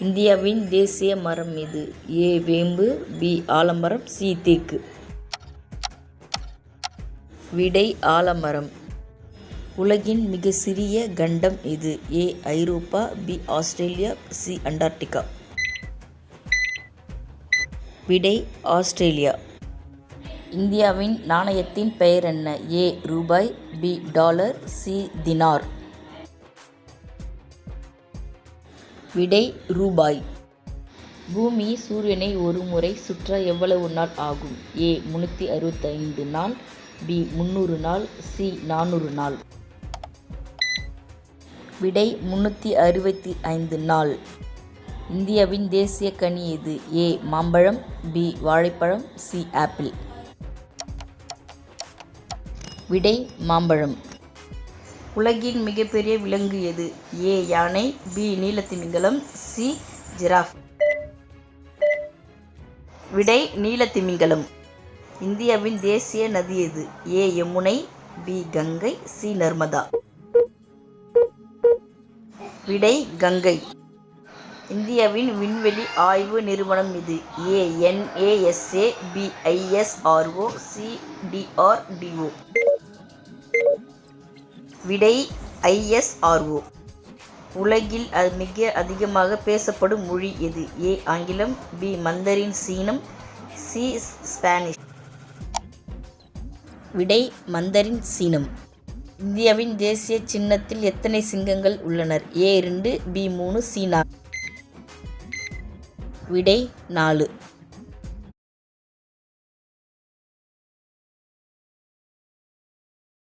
இந்தியாவின் தேசிய மரம் இது ஏ வேம்பு பி ஆலமரம் சி தேக்கு. விடை ஆலமரம். உலகின் மிக சிறிய கண்டம் இது A Europe B Australia C Antarctica. விடை ஆஸ்திரேலியா. இந்தியாவின் நாணயத்தின் பெயர் என்ன? ஏ ரூபாய் பி டாலர் சி தினார். விடை ரூபாய். பூமி சூரியனை ஒரு முறை சுற்ற எவ்வளவு நாள் ஆகும்? ஏ முந்நூற்றி அறுபத்தைந்து நாள். பி முந்நூறு நாள். சி நானூறு நாள். விடை முந்நூற்றி அறுபத்தி ஐந்து நாள். இந்தியாவின் தேசிய கனி எது? ஏ மாம்பழம். பி வாழைப்பழம். C apple. விடை மாம்பழம். உலகின் மிகப்பெரிய விலங்கு எது? ஏ யானை பி நீலத்திமிங்கலம் சி ஜிராஃப். விடை நீலத்திமிங்கலம். இந்தியாவின் தேசிய நதி எது? A Yamuna B Ganga C Narmada. விடை கங்கை. இந்தியாவின் விண்வெளி ஆய்வு நிறுவனம் இது? ஏ என்ஏஎஸ்ஏ சிடிஆர்டிஓ விடை ஐஎஸ்ஆர்ஓ உலகில் அது மிக அதிகமாக பேசப்படும் மொழி எது? ஏ ஆங்கிலம் பி மந்தரின் சீனம் சி ஸ்பானிஷ். விடை மந்தரின் சீனம். இந்தியாவின் தேசிய சின்னத்தில் எத்தனை சிங்கங்கள் உள்ளனர்? ஏ இரண்டு பி மூணு சி நாலு விடை நாலு.